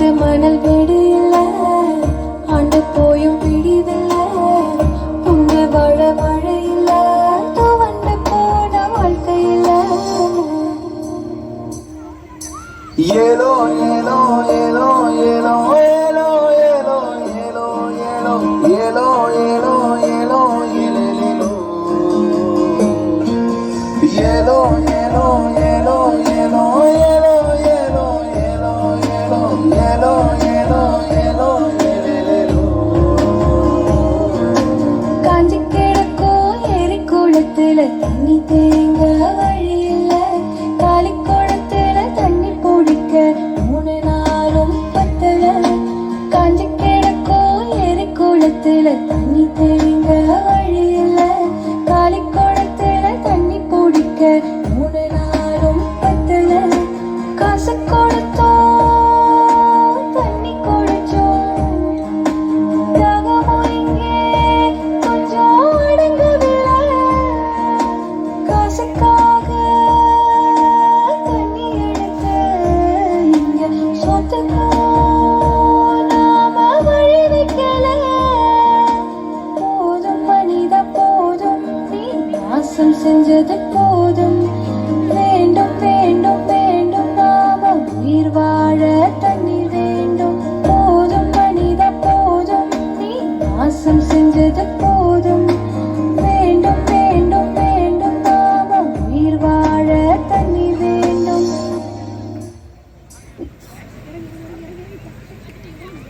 காத்து மணல் வெடியில ஆண்டு போயும் பிடிவில்ல உங்க வாழ மழையில துவண்டு போன வாழ்க்கையில ஏலோ ஏலோ ஏலோ ஏலோ ஏலோ ஏலோ ஏலோ ஏலோ ஏலோ ஏலோ ஏலோ ஏலோ ஏலோ ஏலோ குளத்துல தண்ணி தேங்க வழி இல்ல காலி குளத்துல தண்ணி குடிக்க மூணு நாளும் பத்தல. காஞ்சி கிடக்கும் எரி குளத்துல தண்ணி செஞ்சது போதும்.